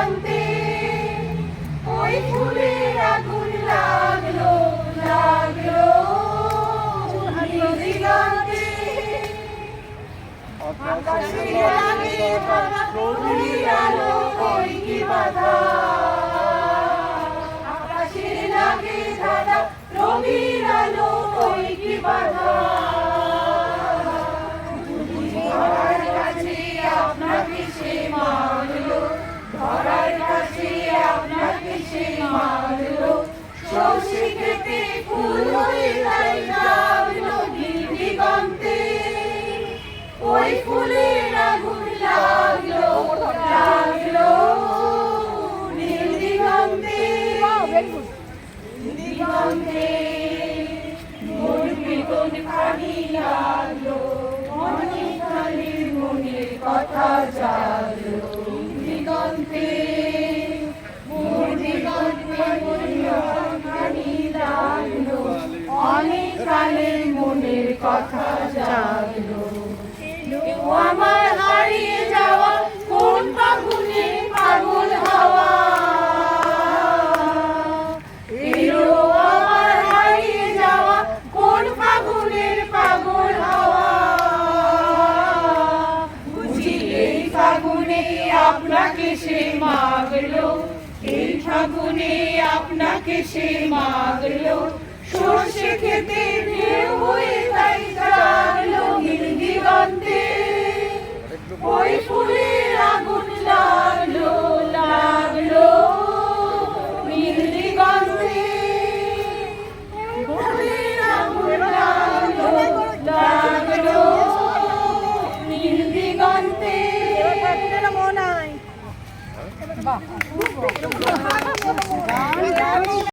দিগন্তে ওই ফুলের আগুন লাগল লাগল। দিগন্তে আকাশে লাগে বাধা, প্রভুর আলো কই কি বাধা? আকাশে লাগে দাদা রবির আলো কই কি বাধা? মনের কথা জাগলো দিগন্তে মোর দিগন্তে মনের খানি লাগল অনেক কালের মনের কথা জাগলো আমার হারিয়ে যাওয়া আপনাকে সে মাগলো। এই ফাগুনে আপনাকে সে মাগলো। সর্ষে খেতে 吧，